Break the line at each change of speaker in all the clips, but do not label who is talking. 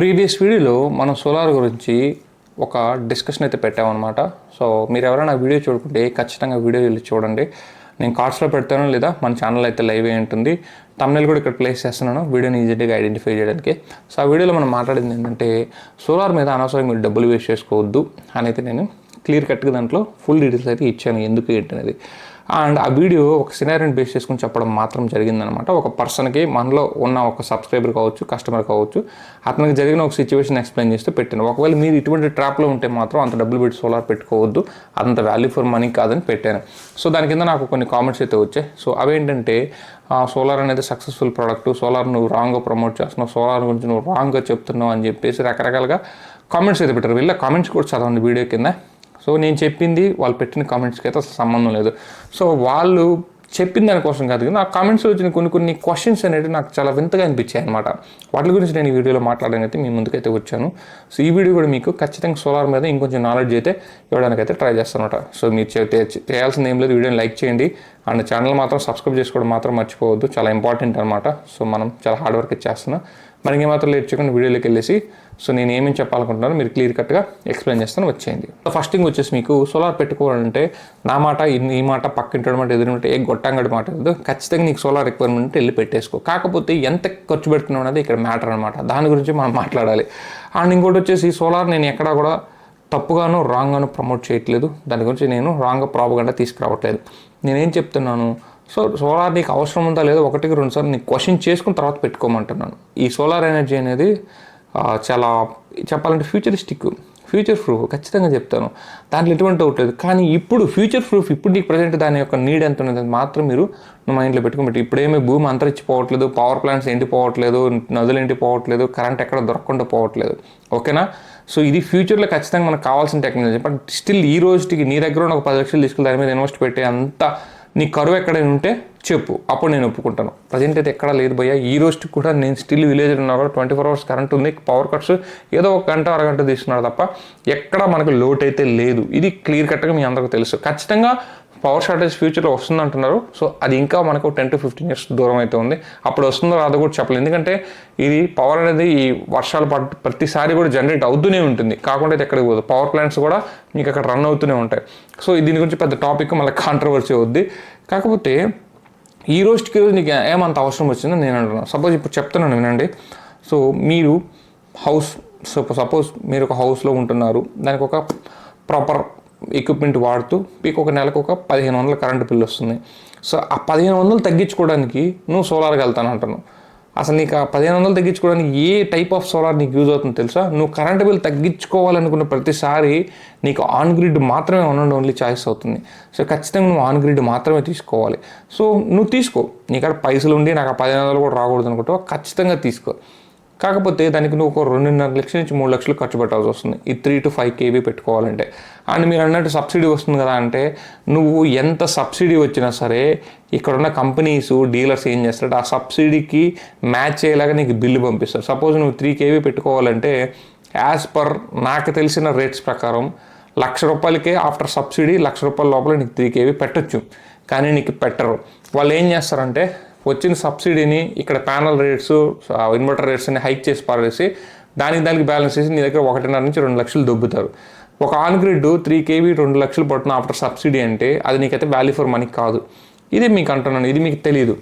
Previous వీడియోలో మనం solar గురించి ఒక డిస్కషన్ అయితే పెట్టామన్నమాట. సో మీరు ఎవరైనా వీడియో చూడకుంటే ఖచ్చితంగా వీడియో వెళ్ళి చూడండి. నేను కార్డ్స్లో పెడతాను లేదా మన ఛానల్ అయితే లైవ్ అయి ఉంటుంది. తమిళ కూడా ఇక్కడ ప్లేస్ చేస్తున్నాను. వీడియోని ఈజీగా ఐడెంటిఫై చేయడానికి. సో ఆ వీడియోలో మనం మాట్లాడింది ఏంటంటే సోలార్ మీద అనవసరంగా మీరు డబ్బులు వేస్ట్ చేసుకోవద్దు అని అయితే నేను క్లియర్ కట్గా దాంట్లో ఫుల్ డీటెయిల్స్ అయితే ఇచ్చాను ఎందుకు ఏంటి అనేది. అండ్ ఆ వీడియో ఒక సినారిని బేస్ చేసుకుని చెప్పడం మాత్రం జరిగిందనమాట. ఒక పర్సన్కి మనలో ఉన్న ఒక సబ్స్క్రైబర్ కావచ్చు కస్టమర్ కావచ్చు అతనికి జరిగిన ఒక సిచ్యువేషన్ ఎక్స్ప్లెయిన్ చేస్తూ పెట్టాను. ఒకవేళ మీరు ఇటువంటి ట్రాప్లో ఉంటే మాత్రం అంత డబ్బులు పెట్టి సోలార్ పెట్టుకోవద్దు అంత వాల్యూ ఫర్ మనీ కాదని పెట్టాను. సో దాని కింద నాకు కొన్ని కామెంట్స్ అయితే వచ్చాయి. సో అవేంటంటే సోలార్ అనేది సక్సెస్ఫుల్ ప్రోడక్ట్ సోలార్ నువ్వు రాంగ్గా ప్రమోట్ చేస్తున్నావు సోలార్ గురించి నువ్వు రాంగ్గా చెప్తున్నావు అని చెప్పేసి రకరకాలుగా కామెంట్స్ అయితే పెట్టారు. వీళ్ళ కామెంట్స్ కూడా చదవండి వీడియో కింద. సో నేను చెప్పింది వాళ్ళు పెట్టిన కామెంట్స్కి అయితే అసలు సంబంధం లేదు. సో వాళ్ళు చెప్పిన దానికోసం కాదు కానీ ఆ కామెంట్స్లో వచ్చిన కొన్ని కొన్ని క్వశ్చన్స్ అనేవి నాకు చాలా వింతగా అనిపించాయి అనమాట వాటి గురించి నేను ఈ వీడియోలో మాట్లాడడానికి అయితే మీ ముందుకైతే వచ్చాను. సో ఈ వీడియో కూడా మీకు ఖచ్చితంగా సోలార్ మీద ఇంకొంచెం నాలెడ్జ్ అయితే ఇవ్వడానికి అయితే ట్రై చేస్తాను అనమాట సో మీరు చేయాల్సింది ఏం లేదు వీడియోని లైక్ చేయండి. అండ్ ఛానల్ మాత్రం సబ్స్క్రైబ్ చేసుకోవడం మాత్రం మర్చిపోవద్దు చాలా ఇంపార్టెంట్ అనమాట సో మనం చాలా హార్డ్ వర్క్ చేస్తున్నాం. మరి ఇంకేమాత్రం లేట్ చేయకుండా వీడియోలోకి వెళ్ళేసి సో నేను ఏమేమి చెప్పాలనుకుంటున్నాను మీరు క్లియర్ కట్గా ఎక్స్ప్లెయిన్ చేస్తాను వచ్చేయండి. ఫస్ట్ థింగ్ వచ్చేసి మీకు సోలార్ పెట్టుకోవాలంటే నా మాట ఈ మాట పక్కింటి మాట ఎదురుంటే ఏ గొట్టంగడి మాట లేదు ఖచ్చితంగా నీకు సోలార్ రిక్వైర్మెంట్ వెళ్ళి పెట్టేసుకో. కాకపోతే ఎంత ఖర్చు పెడుతున్నావు అనేది ఇక్కడ మ్యాటర్ అనమాట దాని గురించి మనం మాట్లాడాలి. అండ్ ఇంకోటి వచ్చేసి సోలార్ నేను ఎక్కడా కూడా తప్పుగాను రాంగ్గాను ప్రమోట్ చేయట్లేదు. దాని గురించి నేను రాంగ్ ప్రాపగండా తీసుకురావట్లేదు. నేనేం చెప్తున్నాను సో సోలార్ నీకు అవసరం ఉందా లేదో ఒకటికి రెండు సార్లు నీకు క్వశ్చన్ చేసుకున్న తర్వాత పెట్టుకోమంటున్నాను. ఈ సోలార్ ఎనర్జీ అనేది చాలా చెప్పాలంటే ఫ్యూచరిస్టిక్ ఫ్యూచర్ ప్రూఫ్ ఖచ్చితంగా చెప్తాను. దాంట్లో ఎటువంటి డౌట్ లేదు. కానీ ఇప్పుడు ఫ్యూచర్ ప్రూఫ్ ఇప్పుడు నీకు ప్రజెంట్ దాని యొక్క నీడ్ ఎంత ఉన్నది మాత్రం మీరు మైండ్లో ఇంట్లో పెట్టుకోబట్టి ఇప్పుడేమీ భూమి అంతరించిపోవట్లేదు పవర్ ప్లాంట్స్ ఎండిపోవట్లేదు నదులు ఎండిపోవట్లేదు కరెంట్ ఎక్కడ దొరకకుండా పోవట్లేదు. ఓకేనా? సో ఇది ఫ్యూచర్లో ఖచ్చితంగా మనకు కావాల్సిన టెక్నాలజీ బట్ స్టిల్ ఈ రోజుకి నీ దగ్గర ఉన్న ఒక పది లక్షలు తీసుకుని దాని మీద ఇన్వెస్ట్ పెట్టే అంత నీ కరువు ఎక్కడైనా ఉంటే చెప్పు. అప్పుడు నేను ఒప్పుకుంటాను. ప్రజెంట్ అయితే ఎక్కడా లేదు భయ్య. ఈ రోజుకి కూడా నేను స్టిల్ విలేజ్ ఉన్నా కూడా ట్వంటీ ఫోర్ అవర్స్ కరెంట్ ఉంది. పవర్ కట్స్ ఏదో ఒక గంట అరగంట తీస్తున్నారు తప్ప ఎక్కడ మనకు లోట్ అయితే లేదు. ఇది క్లియర్ కట్గా మీ అందరికీ తెలుసు. ఖచ్చితంగా పవర్ షార్టేజ్ ఫ్యూచర్లో వస్తుంది అంటున్నారు సో అది ఇంకా మనకు టెన్ టు ఫిఫ్టీన్ ఇయర్స్ దూరం అయితే ఉంది అప్పుడు వస్తుందో రాదో కూడా చెప్పలేదు ఎందుకంటే ఇది పవర్ అనేది ఈ వర్షాలు పడ్ ప్రతిసారి కూడా జనరేట్ అవుతూనే ఉంటుంది. కాకుండా అయితే ఎక్కడికి పోదు. పవర్ ప్లాంట్స్ కూడా మీకు అక్కడ రన్ అవుతూనే ఉంటాయి. సో దీని గురించి పెద్ద టాపిక్ మళ్ళీ కాంట్రవర్సీ అవుద్ది. కాకపోతే ఈ రోజుకి రోజు నీకు ఏమంత అవసరం వచ్చిందో నేను అంటున్నాను సపోజ్ ఇప్పుడు చెప్తున్నాను వినండి. సో మీరు హౌస్ సో సపోజ్ మీరు ఒక హౌస్లో ఉంటున్నారు. దానికి ఒక ప్రాపర్ ఎక్విప్మెంట్ వాడుతూ మీకు ఒక నెలకు ఒక పదిహేను వందల కరెంటు బిల్ వస్తుంది. సో ఆ పదిహేను వందలు తగ్గించుకోవడానికి నువ్వు సోలార్కి వెళ్తాను అంటాను అసలు నీకు ఆ పదిహేను వందలు తగ్గించుకోవడానికి ఏ టైప్ ఆఫ్ సోలార్ నీకు యూజ్ అవుతుందో తెలుసా? నువ్వు కరెంట్ బిల్ తగ్గించుకోవాలనుకున్న ప్రతిసారి నీకు ఆన్ గ్రిడ్ మాత్రమే ఉండడం ఓన్లీ చాయిస్ అవుతుంది. సో ఖచ్చితంగా నువ్వు ఆన్ గ్రిడ్ మాత్రమే తీసుకోవాలి. సో నువ్వు తీసుకో. నీకు పైసలు ఉండి నాకు ఆ పదిహేను వందలు కూడా రాకూడదు అనుకుంటావు ఖచ్చితంగా తీసుకో. కాకపోతే దానికి నువ్వు ఒక రెండున్నర లక్షల నుంచి మూడు లక్షలు ఖర్చు పెట్టాల్సి వస్తుంది. ఈ త్రీ టు ఫైవ్ కేబీ పెట్టుకోవాలంటే. అండ్ మీరు అన్నట్టు సబ్సిడీ వస్తుంది కదా అంటే నువ్వు ఎంత సబ్సిడీ వచ్చినా సరే ఇక్కడ ఉన్న కంపెనీస్ డీలర్స్ ఏం చేస్తారంటే ఆ సబ్సిడీకి మ్యాచ్ అయ్యేలాగా నీకు బిల్లు పంపిస్తారు. సపోజ్ నువ్వు త్రీ కేబీ పెట్టుకోవాలంటే యాజ్ పర్ నాకు తెలిసిన రేట్స్ ప్రకారం లక్ష రూపాయలకే ఆఫ్టర్ సబ్సిడీ లక్ష రూపాయల లోపల నీకు త్రీ కేవీ పెట్టొచ్చు. కానీ నీకు పెట్టరు. వాళ్ళు ఏం చేస్తారంటే వచ్చిన సబ్సిడీని ఇక్కడ ప్యానల్ రేట్స్ ఇన్వర్టర్ రేట్స్ని హైక్ చేసి పారేసి దానికి దానికి బ్యాలెన్స్ చేసి నీ దగ్గర ఒకటిన్నర నుంచి రెండు లక్షలు దొబ్బుతారు. ఒక ఆన్ గ్రిడ్ త్రీ కేవీ రెండు లక్షలు పడుతున్న ఆఫ్టర్ సబ్సిడీ అంటే అది నీకైతే వాల్యూ ఫర్ మనీ కాదు. ఇది మీకు అంటున్నాను ఇది మీకు తెలియదు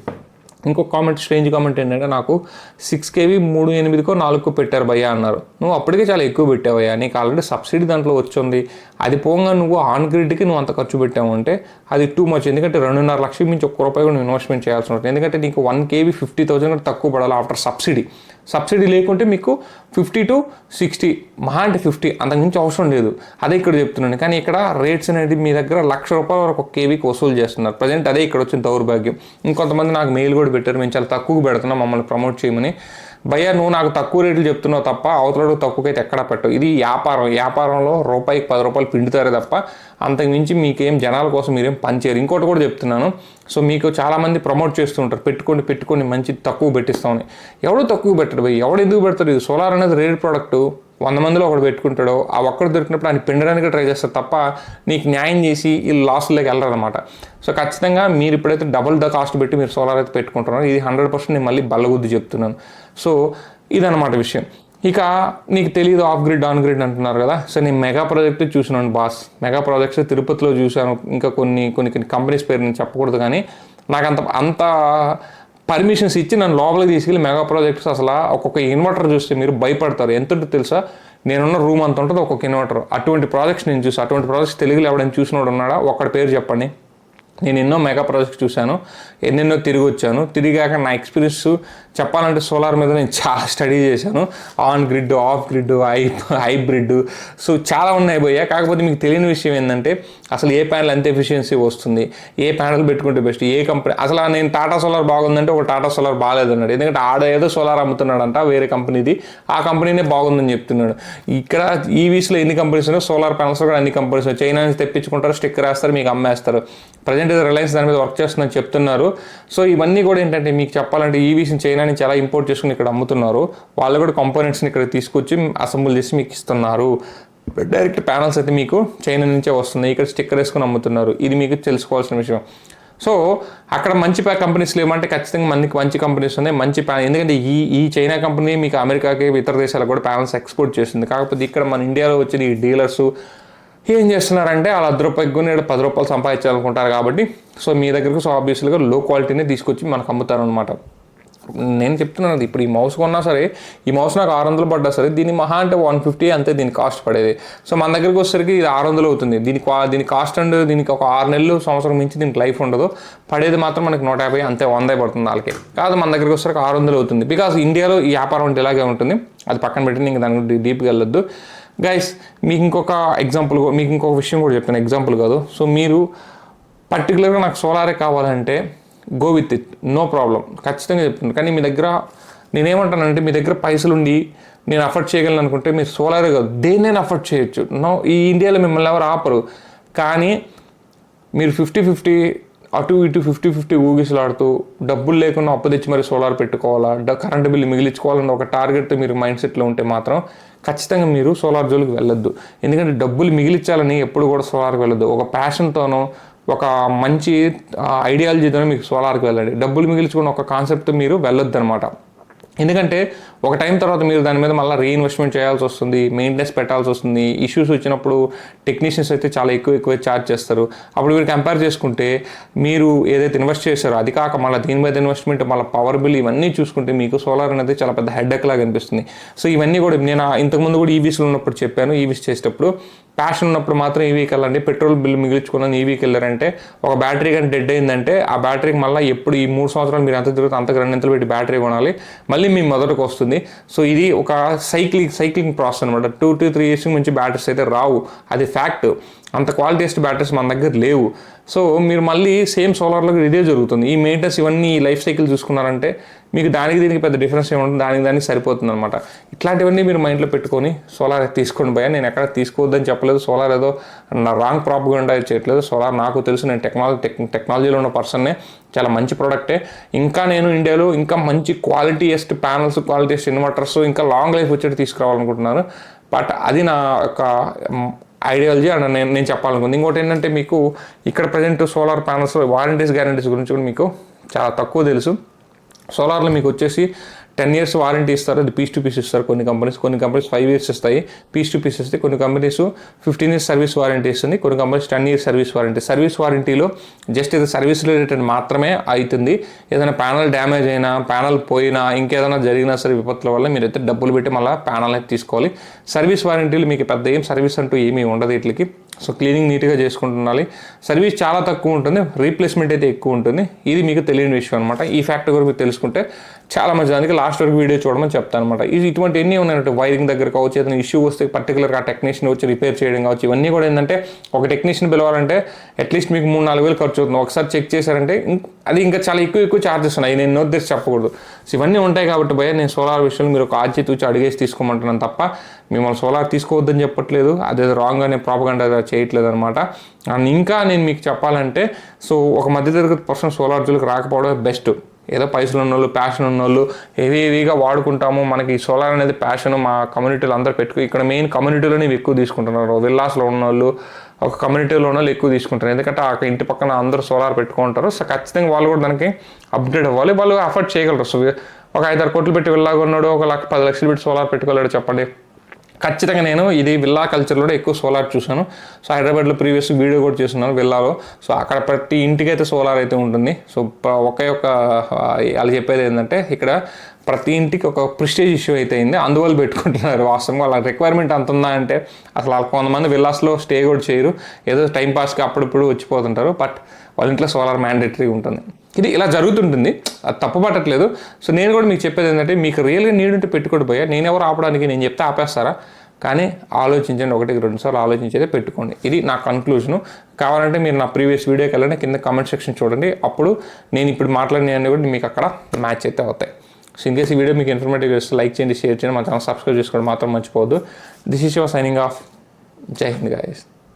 ఇంకొక కామెంట్ స్ట్రేంజ్ కామెంట్ ఏంటంటే నాకు సిక్స్ కేవీ మూడు ఎనిమిదికో నాలుగుకో పెట్టారు భయ్యా అన్నారు. నువ్వు అప్పటికే చాలా ఎక్కువ పెట్టావయ్యా. నీకు ఆల్రెడీ సబ్సిడీ దాంట్లో వచ్చింది. అది పోగా నువ్వు ఆన్ గ్రిడ్కి నువ్వు అంత ఖర్చు పెట్టావు అంటే అది టూ మచ్ ఎందుకంటే రెండున్నర లక్షల మించి ఒక్క రూపాయి కూడా ఇన్వెస్ట్మెంట్ చేయాల్సి ఉంటుంది ఎందుకంటే నీకు వన్ కేవీ ఫిఫ్టీ థౌసండ్ కంటే తక్కువ పడాలి ఆఫ్టర్ సబ్సిడీ సబ్సిడీ లేకుంటే మీకు ఫిఫ్టీ టు సిక్స్టీ మహా అంటే ఫిఫ్టీ అంతకుమించి అవసరం లేదు. అదే ఇక్కడ చెప్తున్నాను. కానీ ఇక్కడ రేట్స్ అనేది మీ దగ్గర లక్ష రూపాయల వరకు ఒక కేవీకి వసూలు చేస్తున్నారు. ప్రజెంట్ అదే ఇక్కడ వచ్చిన దౌర్భాగ్యం. ఇంకొంతమంది నాకు మెయిల్ కూడా పెట్టారు. మేము చాలా తక్కువ పెడుతున్నాం మమ్మల్ని ప్రమోట్ చేయమని. భయ్యా నువ్వు నాకు తక్కువ రేట్లు చెప్తున్నావు తప్ప అవతలడు తక్కువకైతే ఎక్కడ పెట్టవు. ఇది వ్యాపారం. వ్యాపారంలో రూపాయికి పది రూపాయలు పిండుతారే తప్ప అంతకు మించి మీకేం జనాల కోసం మీరేం పనిచేయరు ఇంకోటి కూడా చెప్తున్నాను. సో మీకు చాలామంది ప్రమోట్ చేస్తుంటారు పెట్టుకోండి పెట్టుకోండి మంచి తక్కువ పెట్టిస్తామని. ఎవడు తక్కువ పెట్టడు భయ్ ఎవడు ఎందుకు పెడతాడు? ఇది సోలార్ అనేది రేట్ ప్రోడక్ట్. వంద మందిలో ఒకడు పెట్టుకుంటాడో ఆ ఒక్కడు దొరికినప్పుడు ఆయన పిండడానికి ట్రై చేస్తారు తప్ప నీకు న్యాయం చేసి ఈ లాస్లోకి వెళ్ళరనమాట సో ఖచ్చితంగా మీరు ఇప్పుడైతే డబుల్ ద కాస్ట్ పెట్టి మీరు సోలార్ అయితే పెట్టుకుంటున్నారు ఇది హండ్రెడ్ పర్సెంట్ నేను మళ్ళీ బల్లగుద్ది చెప్తున్నాను. సో ఇదనమాట విషయం. ఇక నీకు తెలియదు ఆఫ్ గ్రిడ్ ఆన్ గ్రిడ్ అంటున్నారు కదా. సో నేను మెగా ప్రాజెక్ట్ చూసినాను బాస్. మెగా ప్రాజెక్ట్స్ తిరుపతిలో చూశాను ఇంకా కొన్ని కొన్ని కొన్ని కంపెనీస్ పేరు నేను చెప్పకూడదు కానీ నాకు అంత అంత పర్మిషన్స్ ఇచ్చి నన్ను లోపలికి తీసుకెళ్ళి మెగా ప్రాజెక్ట్స్ అసలు ఒక్కొక్క ఇన్వర్టర్ చూస్తే మీరు భయపడతారు. ఎంత తెలుసా? నేనున్న రూమ్ అంత ఉంటుంది ఒక్కొక్క ఇన్వర్టర్ అటువంటి ప్రాజెక్ట్స్ నేను చూసి అటువంటి ప్రాజెక్ట్స్ తెలుగులో ఎవడైనా చూసినోడు ఉన్నాడా? ఒక్కడి పేరు చెప్పండి. నేను ఎన్నో మెగా ప్రాజెక్ట్స్ చూశాను ఎన్నెన్నో తిరిగి వచ్చాను. తిరిగాక నా ఎక్స్పీరియన్స్ చెప్పాలంటే సోలార్ మీద నేను చాలా స్టడీ చేశాను. On grid off grid hi hybrid so చాలా ఉన్నాయి పోయా కాకపోతే మీకు తెలియని విషయం ఏంటంటే అసలు ఏ ప్యానల్ ఎంత ఎఫిషియన్సీ వస్తుంది ఏ ప్యానల్ పెట్టుకుంటే బెస్ట్ ఏ కంపెనీ అసలు నేను టాటా సోలార్ బాగుందంటే ఒక టాటా సోలార్ బాగాలేదన్నాడు ఎందుకంటే ఆడ ఏదో సోలార్ అమ్ముతున్నాడంట వేరే కంపెనీది ఆ కంపెనీనే బాగుందని చెప్తున్నాడు. ఇక్కడ ఈవీస్లో ఎన్ని కంపెనీస్ ఉన్నాయో సోలార్ ప్యానల్స్ కూడా అన్ని కంపెనీస్ చైనా నుంచి తెప్పించుకుంటారు స్టిక్కర్ వేస్తారు మీకు అమ్మేస్తారు. ప్రజెంట్ రిలయన్స్ దాని మీద వర్క్ చేస్తుందని చెప్తున్నారు. సో ఇవన్నీ కూడా ఏంటంటే మీకు చెప్పాలంటే ఈవీస్ని చైనా నుంచి ఎలా ఇంపోర్ట్ చేసుకుని ఇక్కడ అమ్ముతున్నారు. వాళ్ళు కూడా కంపోనెంట్స్ని ఇక్కడ తీసుకొచ్చి అసెంబుల్ చేసి మీకు ఇస్తున్నారు. డైరెక్ట్ ప్యానల్స్ అయితే మీకు చైనా నుంచే వస్తున్నాయి. ఇక్కడ స్టిక్కర్ వేసుకుని అమ్ముతున్నారు. ఇది మీకు తెలుసుకోవాల్సిన విషయం. సో అక్కడ మంచి ప్యా కంపెనీస్ లేవంటే ఖచ్చితంగా మనకి మంచి కంపెనీస్ ఉన్నాయి. మంచి ప్యాన్ ఎందుకంటే ఈ ఈ చైనా కంపెనీ మీకు అమెరికాకి ఇతర దేశాలకు కూడా ప్యానల్స్ ఎక్స్పోర్ట్ చేస్తుంది కాకపోతే ఇక్కడ మన ఇండియాలో వచ్చిన ఈ డీలర్స్ ఏం చేస్తున్నారంటే వాళ్ళ అర్ధ రూపాయకి కొని పది రూపాయలు సంపాదించాలనుకుంటారు కాబట్టి సో మీ దగ్గరకు సో ఆబ్వియస్లీగా లో క్వాలిటీనే తీసుకొచ్చి మనకు అమ్ముతారు అనమాట నేను చెప్తున్నాను అది. ఇప్పుడు ఈ మౌస్ కొన్నా సరే ఈ మౌస్ నాకు ఆరు వందలు పడ్డా సరే దీని మహా అంటే వన్ ఫిఫ్టీ అంతే దీని కాస్ట్ పడేది. సో మన దగ్గరికి వచ్చేసరికి ఇది ఆరు వందలు అవుతుంది. దీని దీని కాస్ట్ అండ్ దీనికి ఒక ఆరు నెలలు సంవత్సరం మించి దీనికి లైఫ్ ఉండదు. పడేది మాత్రం మనకి నూట యాభై అంతే వందే పడుతుంది వాళ్ళకి. కాదు మన దగ్గరికి వచ్చేసరికి ఆరు వందలు అవుతుంది. బికాస్ ఇండియాలో ఈ వ్యాపారం అంటే ఇలాగే ఉంటుంది. అది పక్కన పెట్టి ఇంకా దాని గురించి డీప్గా వెళ్ళొద్దు. గైస్ మీకు ఇంకొక ఎగ్జాంపుల్ మీకు ఇంకొక విషయం కూడా చెప్తాను. ఎగ్జాంపుల్ కాదు. సో మీరు పర్టికులర్గా నాకు సోలారే కావాలంటే go with it no problem ఖచ్చితంగా చెప్తున్నాను కానీ మీ దగ్గర నేనేమంటానంటే మీ దగ్గర పైసలు ఉండి నేను అఫర్ట్ చేయగలను అనుకుంటే మీరు సోలార్ కాదు. దేన్నైనా అఫోర్డ్ చేయొచ్చు. నో ఈ ఇండియాలో మిమ్మల్ని ఎవరు ఆపరు. కానీ మీరు ఫిఫ్టీ ఫిఫ్టీ అటు ఇటు ఫిఫ్టీ ఫిఫ్టీ ఊగిసలాడుతూ డబ్బులు లేకుండా అప్పు తెచ్చి మరి సోలార్ పెట్టుకోవాలా? డ- కరెంటు బిల్లు మిగిలించుకోవాలన్న ఒక టార్గెట్ మీరు మైండ్ సెట్లో ఉంటే మాత్రం ఖచ్చితంగా మీరు సోలార్ జోలికి వెళ్ళొద్దు. ఎందుకంటే డబ్బులు మిగిలించాలని ఎప్పుడు కూడా సోలార్కి వెళ్ళొద్దు. ఒక ప్యాషన్తోనో ఒక మంచి ఐడియాలజీతో మీకు సోలార్కి వెళ్ళండి. డబ్బులు మిగిల్చుకున్న ఒక కాన్సెప్ట్ మీరు వెళ్ళొద్దు అనమాట ఎందుకంటే ఒక టైం తర్వాత మీరు దాని మీద మళ్ళీ రీఇన్వెస్ట్మెంట్ చేయాల్సి వస్తుంది మెయింటెనెన్స్ పెట్టాల్సి వస్తుంది. ఇష్యూస్ వచ్చినప్పుడు టెక్నీషియన్స్ అయితే చాలా ఎక్కువ ఎక్కువ ఛార్జ్ చేస్తారు. అప్పుడు మీరు కంపేర్ చేసుకుంటే మీరు ఏదైతే ఇన్వెస్ట్ చేశారో అది కాక మళ్ళీ దీని మీద ఇన్వెస్ట్మెంట్ మళ్ళీ పవర్ బిల్ ఇవన్నీ చూసుకుంటే మీకు సోలార్ అనేది చాలా పెద్ద హెడ్ఎక్ లాగా అనిపిస్తుంది. సో ఇవన్నీ కూడా నేను ఇంతకుముందు కూడా ఈవీస్లో ఉన్నప్పుడు చెప్పాను. ఈవీస్ చేసేటప్పుడు ప్యాషన్ ఉన్నప్పుడు మాత్రం ఈవీకి వెళ్ళండి. పెట్రోల్ బిల్ మిగిల్చుకున్న ఈవీకి వెళ్ళారంటే ఒక బ్యాటరీ కానీ డెడ్ అయిందంటే ఆ బ్యాటరీకి మళ్ళీ ఎప్పుడు ఈ మూడు సంవత్సరాలు మీరు ఎంత తిరుగుతుంది అంతకు రెండింతలు పెట్టి బ్యాటరీ కొనాలి. మళ్ళీ మీ మొదటికి వస్తుంది. సో ఇది ఒక సైక్లింగ్ సైక్లింగ్ ప్రాసెస్ అనమాట టూ టు త్రీ ఇయర్స్ నుంచి బ్యాటరీస్ అయితే రావు. అది ఫ్యాక్ట్ అంత క్వాలిటీస్ట్ బ్యాటరీస్ మన దగ్గర లేవు. సో మీరు మళ్ళీ సేమ్ సోలార్లో ఇదే జరుగుతుంది. ఈ మెయింటెనెన్స్ ఇవన్నీ ఈ లైఫ్ సైకిల్ చూసుకున్నారంటే మీకు దానికి దీనికి పెద్ద డిఫరెన్స్ ఏముంటుంది దానికి దానికి సరిపోతుంది అనమాట ఇట్లాంటివన్నీ మీరు మైండ్లో పెట్టుకొని సోలార్ తీసుకోండి భయ నేను ఎక్కడ తీసుకోవద్దని చెప్పలేదు. సోలార్ ఏదో నా రాంగ్ ప్రాపగండా చేయట్లేదు. సోలార్ నాకు తెలుసు. నేను టెక్నాలజీ టెక్ టెక్నాలజీలో ఉన్న పర్సన్నే చాలా మంచి ప్రోడక్టే ఇంకా నేను ఇండియాలో ఇంకా మంచి క్వాలిటీయెస్ట్ ప్యానల్స్ క్వాలిటీయెస్ట్ ఇన్వర్టర్స్ ఇంకా లాంగ్ లైఫ్ వచ్చేటి తీసుకురావాలనుకుంటున్నాను. బట్ అది నా యొక్క ఐడియాలజీ అండ్ నేను నేను చెప్పాలనుకుంది. ఇంకోటి ఏంటంటే మీకు ఇక్కడ present solar panels warranties guarantees గురించి కూడా మీకు చాలా తక్కువ తెలుసు. సోలార్లో మీకు వచ్చేసి టెన్ ఇయర్స్ వారంటీ ఇస్తారు అది పీస్ టు పీస్ ఇస్తారు కొన్ని కంపెనీస్ కొన్ని కంపెనీస్ ఫైవ్ ఇయర్స్ ఇస్తాయి పీస్ టు పీస్ ఇస్తాయి. కొన్ని companies fifteen years service warranty ఇస్తుంది కొన్ని companies ten years service warranty service వారంటీలో just ఇది సర్వీస్ రిలేటెడ్ మాత్రమే అవుతుంది. ఏదైనా ప్యానల్ డ్యామేజ్ అయినా ప్యానల్ పోయినా ఇంకేదైనా జరిగినా సరే విపత్తుల వల్ల మీరు అయితే డబ్బులు పెట్టి మళ్ళీ ప్యానల్ అయితే తీసుకోవాలి. సర్వీస్ వారంటీలు మీకు పెద్ద ఏం సర్వీస్ అంటూ ఏమీ ఉండదు వీటికి. సో క్లీనింగ్ నీట్గా చేసుకుంటుండాలి సర్వీస్ చాలా తక్కువ ఉంటుంది. రీప్లేస్మెంట్ అయితే ఎక్కువ ఉంటుంది. ఇది మీకు తెలియని విషయం అనమాట ఈ ఫ్యాక్టర్ కూడా మీరు తెలుసుకుంటే చాలా మంచిది అందుకే లాస్ట్ వరకు వీడియో చూడమని చెప్తాను అనమాట ఇది ఇటువంటి ఎన్ని ఉన్నాయంటే వైరింగ్ దగ్గర కావచ్చు ఏదైనా ఇష్యూ వస్తే పర్టికులర్గా టెక్నీషియన్ వచ్చి రిపేర్ చేయడం కావచ్చు ఇవన్నీ కూడా ఏంటంటే ఒక టెక్నీషియన్ పిలవాలంటే అట్లీస్ట్ మీకు మూడు నాలుగు వేలు ఖర్చు అవుతుంది. ఒకసారి చెక్ చేశారంటే అది ఇంకా చాలా ఎక్కువ ఎక్కువ ఛార్జెస్ ఉన్నాయి. నేను నోట్ చెప్పకూడదు. సో ఇవన్నీ ఉంటాయి కాబట్టి భయ నేను సోలార్ విషయంలో మీరు ఒక ఆచి తూచి అడిగేసి తీసుకోమంటున్నాను తప్ప మిమ్మల్ని సోలార్ తీసుకోవద్దని చెప్పట్లేదు. అదేదో రాంగ్ అనే ప్రాపగండా చేయట్లేదు అనమాట అండ్ ఇంకా నేను మీకు చెప్పాలంటే సో ఒక మధ్యతరగతి పర్సన్ సోలార్ జోలికి రాకపోవడం బెస్ట్ ఏదో పైసలు ఉన్న వాళ్ళు ప్యాషన్ ఉన్న వాళ్ళు హెవీ హెవీగా వాడుకుంటాము. మనకి ఈ సోలార్ అనేది ప్యాషన్ మా కమ్యూనిటీలో అందరూ పెట్టుకు ఇక్కడ మెయిన్ కమ్యూనిటీలోనే ఎక్కువ తీసుకుంటున్నారు. విల్లాస్లో ఉన్న వాళ్ళు ఒక కమ్యూనిటీలో ఉన్న వాళ్ళు ఎక్కువ తీసుకుంటారు ఎందుకంటే ఆ ఇంటి పక్కన అందరూ సోలార్ పెట్టుకుంటారు. సో ఖచ్చితంగా వాళ్ళు కూడా దానికి అప్డేట్ అవ్వాలి. వాళ్ళు అఫోర్డ్ చేయగలరు. సో ఒక ఐదారు కోట్లు పెట్టి వెళ్ళాగా ఉన్నాడు ఒక లక్ష పది లక్షలు పెట్టి సోలార్ పెట్టుకోలేడు చెప్పండి. ఖచ్చితంగా నేను ఇది విల్లా కల్చర్లో ఎక్కువ సోలార్ చూశాను. సో హైదరాబాద్లో ప్రీవియస్ వీడియో కూడా చేస్తున్నాను విల్లాలో. సో అక్కడ ప్రతి ఇంటికి అయితే సోలార్ అయితే ఉంటుంది. సో ఒకే ఒక ఆ, వాళ్ళు చెప్పేది ఏంటంటే ఇక్కడ ప్రతి ఇంటికి ఒక ప్రిస్టేజ్ ఇష్యూ అయితే అయింది. అందువల్ల పెట్టుకుంటున్నారు. వాస్తవంగా వాళ్ళ రిక్వైర్మెంట్ అంత ఉందా అంటే అసలు కొంతమంది విల్లాస్లో స్టే కూడా చేయరు. ఏదో టైం పాస్కి అప్పుడప్పుడు వచ్చిపోతుంటారు. బట్ వాళ్ళ ఇంట్లో సోలార్ మ్యాండేటరీ ఉంటుంది. ఇది ఇలా జరుగుతుంటుంది. అది తప్పు పట్టట్లేదు సో నేను కూడా మీకు చెప్పేది ఏంటంటే మీకు రియల్గా నీడుంటే ఉంటే పెట్టుకోండి పోయా నేను ఎవరు ఆపడానికి నేను చెప్తే ఆపేస్తారా? కానీ ఆలోచించండి ఒకటికి రెండు సార్లు ఆలోచించేదే పెట్టుకోండి. ఇది నా కన్క్లూజను కావాలంటే మీరు నా ప్రీవియస్ వీడియోకి వెళ్ళండి కింద కమెంట్ సెక్షన్ చూడండి. అప్పుడు నేను ఇప్పుడు మాట్లాడినవన్నీ కూడా మీకు అక్కడ మ్యాచ్ అయితే అవుతాయి. సో ఇన్ కేసు ఈ వీడియో మీకు ఇన్ఫర్మేటివ్ చేస్తే లైక్ చేయండి షేర్ చేయండి. మా ఛానల్ సబ్స్క్రైబ్ చేసుకోవడం మాత్రం మర్చిపోవద్దు. This is your signing off Jai Hind guys